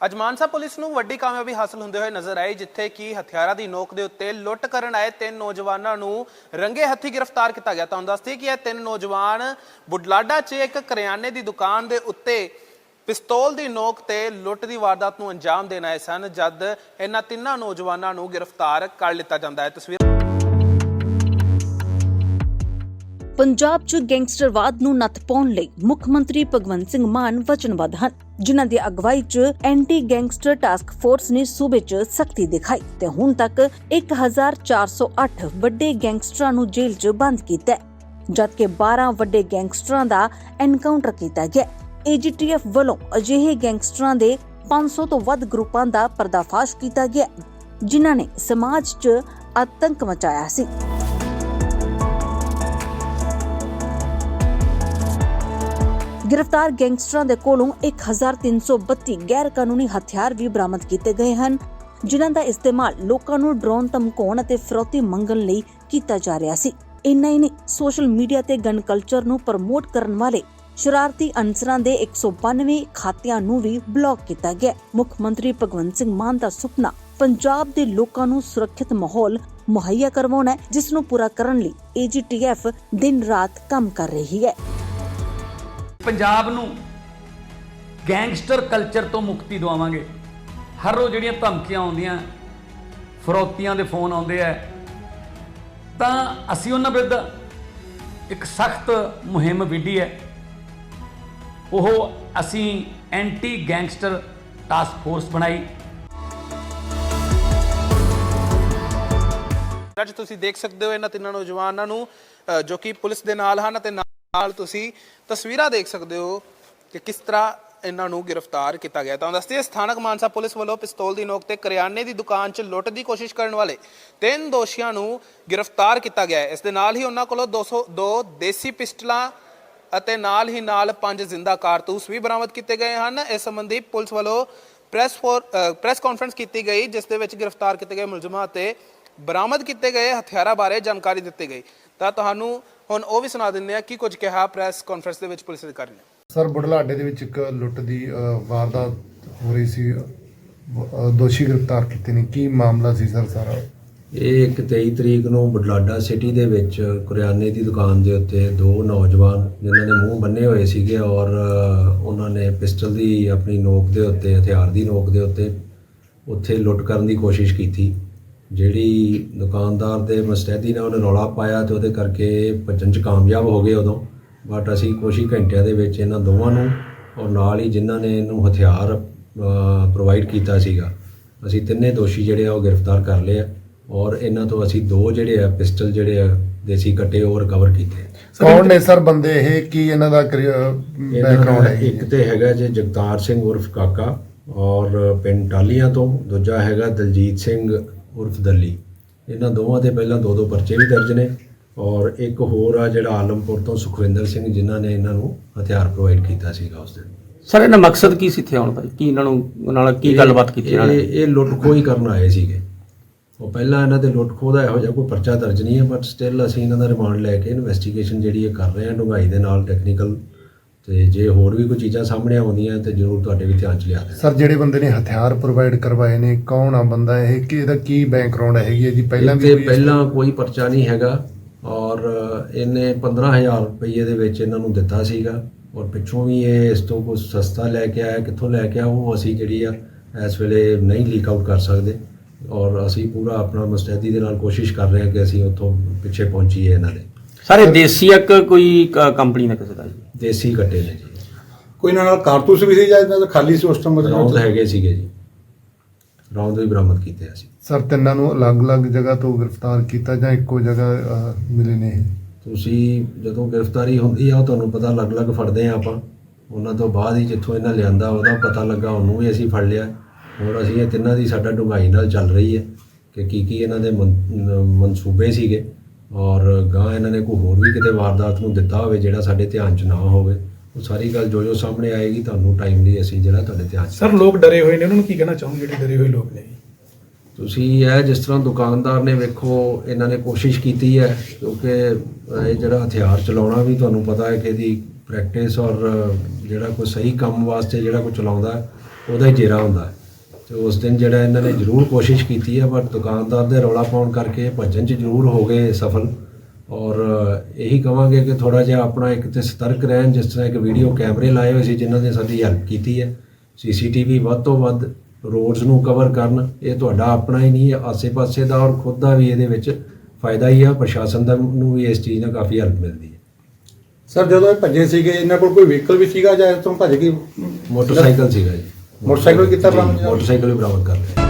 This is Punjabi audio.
ਅੱਜ ਮਾਨਸਾ ਪੁਲਿਸ ਨੂੰ ਵੱਡੀ ਕਾਮਯਾਬੀ ਹਾਸਲ ਹੁੰਦੇ ਹੋਏ ਨਜ਼ਰ ਆਈ, ਜਿੱਥੇ ਕਿ ਹਥਿਆਰਾਂ ਦੀ ਨੋਕ ਦੇ ਉੱਤੇ ਲੁੱਟ ਕਰਨ ਆਏ ਤਿੰਨ ਨੌਜਵਾਨਾਂ ਨੂੰ ਰੰਗੇ ਹੱਥੀ ਗ੍ਰਿਫਤਾਰ ਕੀਤਾ ਗਿਆ। ਤੁਹਾਨੂੰ ਦੱਸਦੀ ਕਿ ਇਹ ਤਿੰਨ ਨੌਜਵਾਨ ਬੁਢਲਾਡਾ 'ਚ ਇੱਕ ਕਰਿਆਨੇ ਦੀ ਦੁਕਾਨ ਦੇ ਉੱਤੇ ਪਿਸਤੌਲ ਦੀ ਨੋਕ ਤੇ ਲੁੱਟ ਦੀ ਵਾਰਦਾਤ ਨੂੰ ਅੰਜਾਮ ਦੇਣ ਆਏ ਸਨ, ਜਦ ਇਹਨਾਂ ਤਿੰਨਾਂ ਨੌਜਵਾਨਾਂ ਨੂੰ ਗ੍ਰਿਫਤਾਰ ਕਰ ਲਿੱਤਾ ਜਾਂਦਾ ਹੈ। ਤਸਵੀਰ ਪੰਜਾਬ 'ਚ ਗੈਂਗਸਟਰਵਾਦ ਨੂੰ ਨੱਥ ਪਾਉਣ ਲਈ ਮੁੱਖ ਮੰਤਰੀ ਭਗਵੰਤ ਸਿੰਘ ਮਾਨ ਵਚਨਬੱਧ ਹਨ। ਜਿਨ੍ਹਾਂ ਦੀ ਅਗਵਾਈ 'ਚ ਐਂਟੀ ਗੈਂਗਸਟਰ ਟਾਸਕ ਫੋਰਸ ਨੇ ਸੂਬੇ 'ਚ ਸਖਤੀ ਦਿਖਾਈ ਤੇ ਹੁਣ ਤੱਕ 1408 ਵੱਡੇ ਗੈਂਗਸਟਰਾਂ ਨੂੰ ਜੇਲ੍ਹ 'ਚ ਬੰਦ ਕੀਤਾ ਹੈ, ਜਦਕਿ 12 ਵੱਡੇ ਗੈਂਗਸਟਰਾਂ ਦਾ ਐਨਕਾਊਂਟਰ ਕੀਤਾ ਗਿਆ ਏਜੀਟੀਐਫ ਵੱਲੋਂ ਅਜਿਹੇ ਗੈਂਗਸਟਰਾਂ ਦੇ 500 ਤੋਂ ਵੱਧ ਗਰੁੱਪਾਂ ਦਾ ਪਰਦਾਫਾਸ਼ ਕੀਤਾ ਗਿਆ ਜਿਨ੍ਹਾਂ ਨੇ ਸਮਾਜ 'ਚ ਆਤੰਕ ਮਚਾਇਆ ਸੀ। ਗ੍ਰਿਫਤਾਰ ਗੈਂਗਸਟਰਾਂ ਦੇ ਕੋਲੋਂ 1332 ਗੈਰ ਕਾਨੂੰਨੀ ਹਥਿਆਰ ਵੀ ਬਰਾਮਦ ਕੀਤੇ ਗਏ ਹਨ, ਜਿਨ੍ਹਾਂ ਦਾ ਇਸਤੇਮਾਲ ਲੋਕਾਂ ਨੂੰ ਡਰੋਨ ਧਮਕਾਉਣ ਅਤੇ ਫਰੌਤੀ ਮੰਗਣ ਲਈ ਕੀਤਾ ਜਾ ਰਿਹਾ ਸੀ। ਇੰਨਾ ਹੀ ਨਹੀਂ, ਸੋਸ਼ਲ ਮੀਡੀਆ ਤੇ ਗਨ ਕਲਚਰ ਨੂੰ ਪ੍ਰਮੋਟ ਕਰਨ ਵਾਲੇ ਸ਼ਰਾਰਤੀ ਅਨਸਰਾਂ ਦੇ 192 ਖਾਤਿਆਂ ਨੂੰ ਵੀ ਬਲੌਕ ਕੀਤਾ ਗਿਆ। ਮੁੱਖ ਮੰਤਰੀ ਭਗਵੰਤ ਸਿੰਘ ਮਾਨ ਦਾ ਸੁਪਨਾ, ਪੰਜਾਬ ਦੇ ਲੋਕਾਂ ਨੂੰ ਸੁਰੱਖਿਅਤ ਮਾਹੌਲ ਮੁਹੱਈਆ ਕਰਵਾਉਣਾ ਹੈ, ਜਿਸ ਨੂੰ ਪੂਰਾ ਕਰਨ ਲਈ ਏਜੀਟੀਐਫ ਦਿਨ ਰਾਤ ਕੰਮ ਕਰ ਰਹੀ ਹੈ। ਪੰਜਾਬ ਨੂੰ ਗੈਂਗਸਟਰ ਕਲਚਰ ਤੋਂ ਮੁਕਤੀ ਦਿਵਾਵਾਂਗੇ। ਹਰ ਰੋਜ਼ ਜਿਹੜੀਆਂ ਧਮਕੀਆਂ ਆਉਂਦੀਆਂ, ਫਰੋਤੀਆਂ ਦੇ ਫੋਨ ਆਉਂਦੇ ਆ, ਤਾਂ ਅਸੀਂ ਉਹਨਾਂ ਵਿਰੁੱਧ ਇੱਕ ਸਖਤ ਮੁਹਿੰਮ ਵਿੱਢੀ ਹੈ। ਉਹ ਅਸੀਂ ਐਂਟੀ ਗੈਂਗਸਟਰ ਟਾਸਕ ਫੋਰਸ ਬਣਾਈ। ਅੱਜ ਤੁਸੀਂ ਦੇਖ ਸਕਦੇ ਹੋ ਇਹਨਾਂ ਤਿੰਨਾਂ ਨੌਜਵਾਨਾਂ ਨੂੰ ਜੋ ਕਿ ਪੁਲਿਸ ਦੇ ਨਾਲ ਹਨ ਅਤੇ ਨਾਲ ਤੁਸੀਂ ਤਸਵੀਰਾਂ ਦੇਖ ਸਕਦੇ ਹੋ ਕਿ ਕਿਸ ਤਰ੍ਹਾਂ ਇਹਨਾਂ ਨੂੰ ਗ੍ਰਿਫਤਾਰ ਕੀਤਾ ਗਿਆ ਤਾਂ ਦੱਸਦੇ ਸਥਾਨਕ ਮਾਨਸਾ ਪੁਲਿਸ ਵੱਲੋਂ ਪਿਸਤੌਲ ਦੀ ਨੋਕ ਤੇ ਕਰਿਆਨੇ ਦੀ ਦੁਕਾਨ 'ਚ ਲੁੱਟ ਦੀ ਕੋਸ਼ਿਸ਼ ਕਰਨ ਵਾਲੇ ਤਿੰਨ ਦੋਸ਼ੀਆਂ ਨੂੰ ਗ੍ਰਿਫਤਾਰ ਕੀਤਾ ਗਿਆ ਹੈ। ਇਸ ਦੇ ਨਾਲ ਹੀ ਉਹਨਾਂ ਕੋਲੋਂ 202 ਦੇਸੀ ਪਿਸਟਲਾਂ ਅਤੇ ਨਾਲ ਹੀ ਨਾਲ ਪੰਜ ਜ਼ਿੰਦਾ ਕਾਰਤੂਸ ਵੀ ਬਰਾਮਦ ਕੀਤੇ ਗਏ ਹਨ। ਇਸ ਸੰਬੰਧੀ ਪੁਲਿਸ ਵੱਲੋਂ ਪ੍ਰੈਸ ਫੋਰ ਪ੍ਰੈਸ ਕਾਨਫਰੰਸ ਕੀਤੀ ਗਈ, ਜਿਸ ਦੇ ਵਿੱਚ ਗ੍ਰਿਫਤਾਰ ਕੀਤੇ ਗਏ ਮੁਲਜ਼ਮਾਂ ਅਤੇ ਬਰਾਮਦ ਕੀਤੇ ਗਏ ਹਥਿਆਰਾਂ ਬਾਰੇ ਜਾਣਕਾਰੀ ਦਿੱਤੀ ਗਈ। ਤਾਂ ਤੁਹਾਨੂੰ ਹੁਣ ਉਹ ਵੀ ਸੁਣਾ ਦਿੰਦੇ ਆ ਕੀ ਕੁਝ ਕਿਹਾ ਪ੍ਰੈਸ ਕਾਨਫਰੰਸ ਦੇ ਵਿੱਚ ਪੁਲਿਸ ਅਧਿਕਾਰੀ ਨੇ। ਸਰ ਬੁਢਲਾਡੇ ਦੇ ਵਿੱਚ ਇੱਕ ਲੁੱਟ ਦੀ ਵਾਰਦਾਤ ਹੋ ਰਹੀ ਸੀ। ਦੋਸ਼ੀ ਗ੍ਰਿਫਤਾਰ ਕੀਤੇ ਨੇ। ਕੀ ਮਾਮਲਾ ਸੀ ਸਰ ਸਾਰਾ? ਇਹ ਇੱਕ 23 ਤਰੀਕ ਨੂੰ ਬੁਢਲਾਡਾ ਸਿਟੀ ਦੇ ਵਿੱਚ ਕਰਿਆਨੇ ਦੀ ਦੁਕਾਨ ਦੇ ਉੱਤੇ ਦੋ ਨੌਜਵਾਨ ਜਿਨ੍ਹਾਂ ਨੇ ਮੂੰਹ ਬੰਨੇ ਹੋਏ ਸੀਗੇ ਔਰ ਉਹਨਾਂ ਨੇ ਪਿਸਟਲ ਦੀ ਆਪਣੀ ਨੋਕ ਦੇ ਉੱਤੇ ਹਥਿਆਰ ਦੀ ਨੋਕ ਦੇ ਉੱਤੇ ਉੱਥੇ ਲੁੱਟ ਕਰਨ ਦੀ ਕੋਸ਼ਿਸ਼ ਕੀਤੀ। ਜਿਹੜੀ ਦੁਕਾਨਦਾਰ ਦੇ ਮਸਤੈਦੀ ਨੇ ਉਹਨੇ ਰੌਲਾ ਪਾਇਆ ਤੇ ਉਹਦੇ ਕਰਕੇ ਭੱਜਣ 'ਚ ਕਾਮਯਾਬ ਹੋ ਗਏ ਉਦੋਂ। ਬਟ ਅਸੀਂ ਕੁਛ ਹੀ ਘੰਟਿਆਂ ਦੇ ਵਿੱਚ ਇਹਨਾਂ ਦੋਵਾਂ ਨੂੰ ਔਰ ਨਾਲ ਹੀ ਜਿਨ੍ਹਾਂ ਨੇ ਇਹਨੂੰ ਹਥਿਆਰ ਪ੍ਰੋਵਾਈਡ ਕੀਤਾ ਸੀਗਾ। ਅਸੀਂ ਤਿੰਨੇ ਦੋਸ਼ੀ ਜਿਹੜੇ ਆ ਉਹ ਗ੍ਰਿਫਤਾਰ ਕਰ ਲਏ ਆ ਔਰ ਇਹਨਾਂ ਤੋਂ ਅਸੀਂ ਦੋ ਜਿਹੜੇ ਆ ਪਿਸਟਲ ਜਿਹੜੇ ਆ ਦੇਸੀ ਕੱਟੇ ਉਹ ਰਿਕਵਰ ਕੀਤੇ। ਕੌਣ ਨੇ ਸਰ ਬੰਦੇ ਇਹ? ਕੀ ਇਹਨਾਂ ਦਾ ਬੈਕਗ੍ਰਾਉਂਡ ਹੈ? ਇੱਕ ਤੇ ਹੈਗਾ ਜੇ ਜਗਤਾਰ ਸਿੰਘ ਉਰਫ ਕਾਕਾ ਔਰ ਪਿੰਡ ਟਾਲੀਆਂ ਤੋਂ ਦੂਜਾ ਹੈਗਾ ਦਲਜੀਤ ਸਿੰਘ ਉਰਫ ਦੱਲੀ। ਇਹਨਾਂ ਦੋਵਾਂ ਦੇ ਪਹਿਲਾਂ ਦੋ ਦੋ ਪਰਚੇ ਵੀ ਦਰਜ ਨੇ ਔਰ ਇੱਕ ਹੋਰ ਆ ਜਿਹੜਾ ਆਲਮਪੁਰ ਤੋਂ ਸੁਖਵਿੰਦਰ ਸਿੰਘ ਜਿਨ੍ਹਾਂ ਨੇ ਇਹਨਾਂ ਨੂੰ ਹਥਿਆਰ ਪ੍ਰੋਵਾਈਡ ਕੀਤਾ ਸੀਗਾ ਉਸ ਦਿਨ। ਸਰ ਇਹਨਾਂ ਮਕਸਦ ਕੀ ਸੀ ਇੱਥੇ ਆਉਣ ਦਾ? ਕੀ ਇਹਨਾਂ ਨੂੰ ਨਾਲ ਕੀ ਗੱਲਬਾਤ ਕੀਤੀ ਇਹਨਾਂ ਨੇ? ਇਹ ਇਹ ਲੁੱਟ ਖੋਹ ਹੀ ਕਰਨ ਆਏ ਸੀਗੇ। ਉਹ ਪਹਿਲਾਂ ਇਹਨਾਂ ਦੇ ਲੁੱਟ ਖੋਹ ਦਾ ਇਹੋ ਜਿਹਾ ਕੋਈ ਪਰਚਾ ਦਰਜ ਨਹੀਂ ਹੈ ਬਟ ਸਟਿਲ ਅਸੀਂ ਇਹਨਾਂ ਦਾ ਰਿਮਾਂਡ ਲੈ ਕੇ ਇਨਵੈਸਟੀਗੇਸ਼ਨ ਜਿਹੜੀ ਇਹ ਕਰ ਰਹੇ ਹਾਂ ਡੂੰਘਾਈ ਦੇ ਨਾਲ ਟੈਕਨੀਕਲ ਤੇ ਜੇ ਹੋਰ ਵੀ ਕੋਈ ਚੀਜ਼ਾਂ ਸਾਹਮਣੇ ਆਉਂਦੀਆਂ ਤੇ ਜ਼ਰੂਰ ਤੁਹਾਡੇ ਵੀ ਧਿਆਨ ਚ ਲਿਆ ਦੇਣਾ। ਸਰ ਜਿਹੜੇ ਬੰਦੇ ਨੇ ਹਥਿਆਰ ਪ੍ਰੋਵਾਈਡ ਕਰਵਾਏ ਨੇ ਕੌਣ ਆ ਬੰਦਾ ਇਹ? ਕਿ ਇਹਦਾ ਕੀ ਬੈਕਗ੍ਰਾਉਂਡ ਹੈਗੀ ਹੈ ਜੀ? ਪਹਿਲਾਂ ਵੀ ਤੇ ਕੋਈ ਪਹਿਲਾਂ ਕੋਈ ਪਰਚਾ ਨਹੀਂ ਹੈਗਾ ਔਰ ਇਹਨੇ 15000 ਰੁਪਏ ਦੇ ਵਿੱਚ ਇਹਨਾਂ ਨੂੰ ਦਿੱਤਾ ਸੀਗਾ ਔਰ ਪਿੱਛੋਂ ਵੀ ਇਹ ਇਸ ਤੋਂ ਕੁਝ ਸਸਤਾ ਲੈ ਕੇ ਆਇਆ ਕਿੱਥੋਂ ਲੈ ਕੇ ਆਇਆ ਉਹ ਅਸੀਂ ਜਿਹੜੀ ਆ ਇਸ ਵੇਲੇ ਨਹੀਂ ਲੀਕ ਆਊਟ ਕਰ ਸਕਦੇ ਔਰ ਅਸੀਂ ਪੂਰਾ ਆਪਣਾ ਮੁਸਤੈਦੀ ਦੇ ਨਾਲ ਕੋਸ਼ਿਸ਼ ਕਰ ਰਹੇ ਹਾਂ ਕਿ ਅਸੀਂ ਉੱਥੋਂ ਪਿੱਛੇ ਪਹੁੰਚੀਏ ਇਹਨਾਂ ਦੇ। ਸਰ ਇੱਕ ਕੋਈ ਕੰਪਨੀ ਦਾ ਕਿਸੇ ਦਾ ਜੀ? ਦੇਸੀ ਕੱਟੇ ਨੇ ਜੀ। ਕੋਈ ਇਹਨਾਂ ਨਾਲ ਕਾਰਤੂਸ ਵੀ ਸੀ ਜਾਂ ਇਹਨਾਂ ਦਾ ਖਾਲੀ ਸੀ ਉਸ ਟਾਈਮ ਰੌਂਦ ਹੈਗੇ ਸੀਗੇ ਜੀ। ਰੌਂਦ ਵੀ ਬਰਾਮਦ ਕੀਤੇ ਅਸੀਂ। ਸਰ ਤਿੰਨਾਂ ਨੂੰ ਅਲੱਗ-ਅਲੱਗ ਜਗ੍ਹਾ ਤੋਂ ਗ੍ਰਿਫਤਾਰ ਕੀਤਾ ਜਾਂ ਇੱਕੋ ਜਗ੍ਹਾ ਮਿਲੇ ਨੇ ਇਹ? ਤੁਸੀਂ ਜਦੋਂ ਗ੍ਰਿਫਤਾਰੀ ਹੁੰਦੀ ਆ ਉਹ ਤੁਹਾਨੂੰ ਪਤਾ ਅਲੱਗ-ਅਲੱਗ ਫੜਦੇ ਆ ਆਪਾਂ। ਉਹਨਾਂ ਤੋਂ ਬਾਅਦ ਹੀ ਜਿੱਥੋਂ ਇਹਨਾਂ ਲਿਆਂਦਾ ਉਹਦਾ ਪਤਾ ਲੱਗਾ ਉਹਨੂੰ ਵੀ ਅਸੀਂ ਫੜ ਲਿਆ। ਹੁਣ ਅਸੀਂ ਇਹ ਤਿੰਨਾਂ ਦੀ ਸਾਡਾ ਡੂੰਘਾਈ ਨਾਲ ਚੱਲ ਰਹੀ ਹੈ ਕਿ ਕੀ ਕੀ ਇਹਨਾਂ ਦੇ ਮਨ- ਅਹ ਮਨਸੂਬੇ ਸੀਗੇ। ਔਰ ਗਾਂ ਇਹਨਾਂ ਨੇ ਕੋਈ ਹੋਰ ਵੀ ਕਿਤੇ ਵਾਰਦਾਤ ਨੂੰ ਦਿੱਤਾ ਹੋਵੇ ਜਿਹੜਾ ਸਾਡੇ ਧਿਆਨ 'ਚ ਨਾ ਹੋਵੇ ਉਹ ਸਾਰੀ ਗੱਲ ਜੋ ਜੋ ਸਾਹਮਣੇ ਆਏਗੀ ਤੁਹਾਨੂੰ ਟਾਈਮਲੀ ਅਸੀਂ ਜਿਹੜਾ ਤੁਹਾਡੇ ਧਿਆਨ 'ਚ ਸਰ ਲੋਕ ਡਰੇ ਹੋਏ ਨੇ ਉਹਨਾਂ ਨੂੰ ਕੀ ਕਹਿਣਾ ਚਾਹੋਗੇ ਜਿਹੜੇ ਡਰੇ ਹੋਏ ਲੋਕ ਨੇ? ਤੁਸੀਂ ਇਹ ਜਿਸ ਤਰ੍ਹਾਂ ਦੁਕਾਨਦਾਰ ਨੇ ਵੇਖੋ ਇਹਨਾਂ ਨੇ ਕੋਸ਼ਿਸ਼ ਕੀਤੀ ਹੈ ਕਿਉਂਕਿ ਇਹ ਜਿਹੜਾ ਹਥਿਆਰ ਚਲਾਉਣਾ ਵੀ ਤੁਹਾਨੂੰ ਪਤਾ ਹੈ ਕਿ ਇਹਦੀ ਪ੍ਰੈਕਟਿਸ ਔਰ ਜਿਹੜਾ ਕੋਈ ਸਹੀ ਕੰਮ ਵਾਸਤੇ ਜਿਹੜਾ ਕੋਈ ਚਲਾਉਂਦਾ ਉਹਦਾ ਹੀ ਜੇਰਾ ਹੁੰਦਾ ਹੈ। ਤੇ ਉਸ ਦਿਨ ਜਿਹੜਾ ਇਹਨਾਂ ਨੇ ਜ਼ਰੂਰ ਕੋਸ਼ਿਸ਼ ਕੀਤੀ ਹੈ ਪਰ ਦੁਕਾਨਦਾਰ ਦੇ ਰੌਲਾ ਪਾਉਣ ਕਰਕੇ ਭੱਜਣ 'ਚ ਜ਼ਰੂਰ ਹੋ ਗਏ ਸਫਲ। ਔਰ ਇਹੀ ਕਵਾਂਗੇ ਕਿ ਥੋੜਾ ਜਿਹਾ ਆਪਣਾ ਇੱਕ ਤੇ ਸਤਰਕ ਰਹਿਣ ਜਿਸ ਤਰ੍ਹਾਂ ਇੱਕ ਵੀਡੀਓ ਕੈਮਰੇ ਲਾਏ ਹੋਏ ਸੀ ਜਿਨ੍ਹਾਂ ਨੇ ਸਾਡੀ ਹੈਲਪ ਕੀਤੀ ਹੈ। ਸੀਸੀਟੀਵੀ ਵੱਧ ਤੋਂ ਵੱਧ ਰੋਡਸ ਨੂੰ ਕਵਰ ਕਰਨ ਇਹ ਤੁਹਾਡਾ ਆਪਣਾ ਹੀ ਨਹੀਂ ਹੈ ਆਸੇ-ਪਾਸੇ ਦਾ ਔਰ ਖੁਦ ਦਾ ਵੀ ਇਹਦੇ ਵਿੱਚ ਫਾਇਦਾ ਹੀ ਆ। ਪ੍ਰਸ਼ਾਸਨ ਦਾ ਨੂੰ ਵੀ ਇਸ ਚੀਜ਼ ਨਾਲ ਕਾਫੀ ਹੈਲਪ ਮਿਲਦੀ ਹੈ। ਸਰ ਜਦੋਂ ਇਹ ਭੱਜੇ ਸੀਗੇ ਇਹਨਾਂ ਕੋਲ ਕੋਈ ਵਹੀਕਲ ਵੀ ਸੀਗਾ ਜਾਂ ਇਸ ਤੋਂ ਭੱਜ ਗਈ? ਮੋਟਰਸਾਈਕਲ ਸੀਗਾ ਜੀ। ਮੋਟਰਸਾਈਕਲ ਜੀ, ਬਰਾਮਦ? ਮੋਟਰਸਾਈਕਲ ਵੀ ਬਰਾਮਦ ਕਰ ਲਿਆ